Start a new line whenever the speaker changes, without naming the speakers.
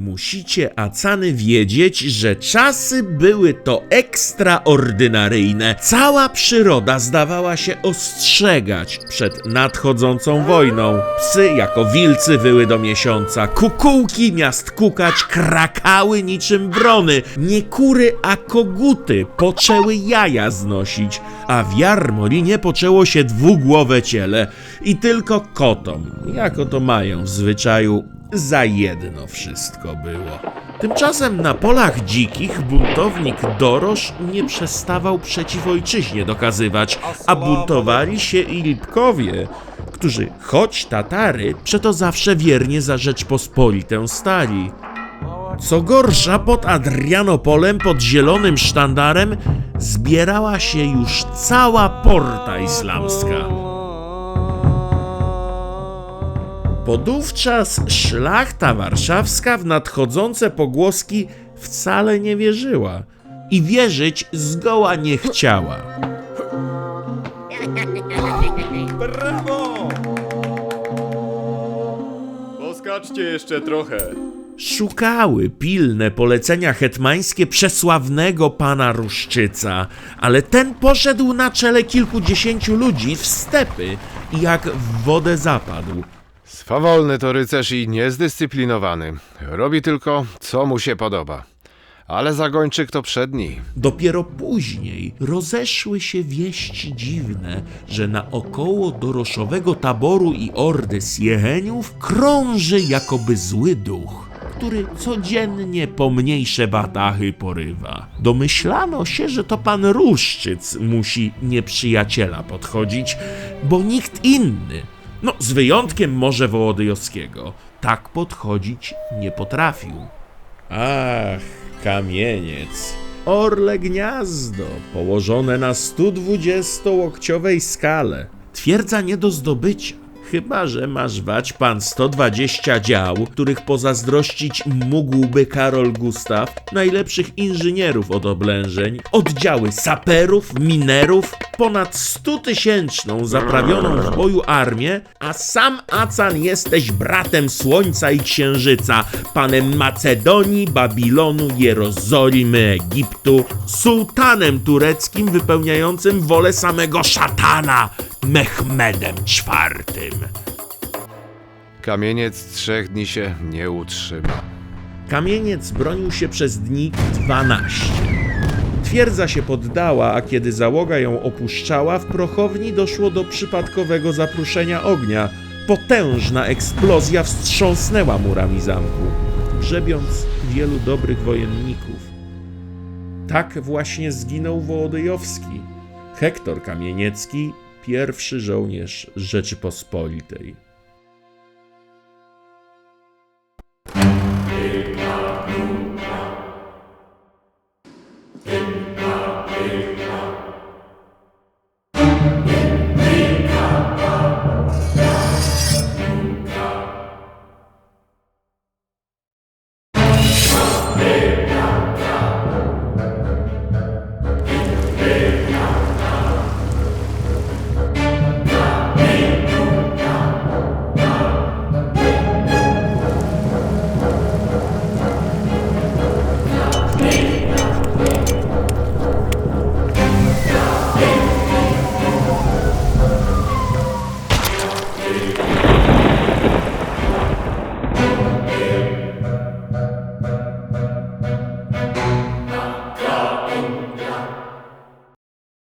Musicie, Acany, wiedzieć, że czasy były to ekstraordynaryjne. Cała przyroda zdawała się ostrzegać przed nadchodzącą wojną. Psy jako wilcy wyły do miesiąca, kukułki miast kukać krakały niczym wrony, nie kury, a koguty poczęły jaja znosić, a w Jarmolinie poczęło się dwugłowe ciele i tylko kotom, jako to mają w zwyczaju, za jedno wszystko było. Tymczasem na polach dzikich buntownik Dorosz nie przestawał przeciw ojczyźnie dokazywać, a buntowali się i Lipkowie, którzy, choć Tatary, przeto zawsze wiernie za Rzeczpospolitę stali. Co gorsza, pod Adrianopolem, pod zielonym sztandarem, zbierała się już cała porta islamska. Podówczas szlachta warszawska w nadchodzące pogłoski wcale nie wierzyła i wierzyć zgoła nie chciała.
Brawo! Poskaczcie jeszcze trochę.
Szukały pilne polecenia hetmańskie przesławnego pana Ruszczyca, ale ten poszedł na czele kilkudziesięciu ludzi w stepy i jak w wodę zapadł.
Swawolny to rycerz i niezdyscyplinowany. Robi tylko, co mu się podoba. Ale zagończyk to przedni.
Dopiero później rozeszły się wieści dziwne, że naokoło doroszowego taboru i ordy Siecheniów krąży jakoby zły duch, który codziennie pomniejsze batachy porywa. Domyślano się, że to pan Ruszczyc musi nieprzyjaciela podchodzić, bo nikt inny, no z wyjątkiem może Wołodyjowskiego, tak podchodzić nie potrafił. Ach, kamieniec. Orle gniazdo, położone na 120-łokciowej skale. Twierdza nie do zdobycia. Chyba, że masz wać pan 120 dział, których pozazdrościć mógłby Karol Gustaw, najlepszych inżynierów od oblężeń, oddziały saperów, minerów, ponad 100 tysięczną zaprawioną w boju armię, a sam Acan jesteś bratem Słońca i Księżyca, panem Macedonii, Babilonu, Jerozolimy, Egiptu, sułtanem tureckim wypełniającym wolę samego szatana, Mehmedem IV.
Kamieniec trzech dni się nie utrzyma.
Kamieniec bronił się przez dni 12. Twierdza się poddała, a kiedy załoga ją opuszczała, w prochowni doszło do przypadkowego zapruszenia ognia. Potężna eksplozja wstrząsnęła murami zamku, grzebiąc wielu dobrych wojenników. Tak właśnie zginął Wołodyjowski, Hektor Kamieniecki, pierwszy żołnierz Rzeczypospolitej. Thank.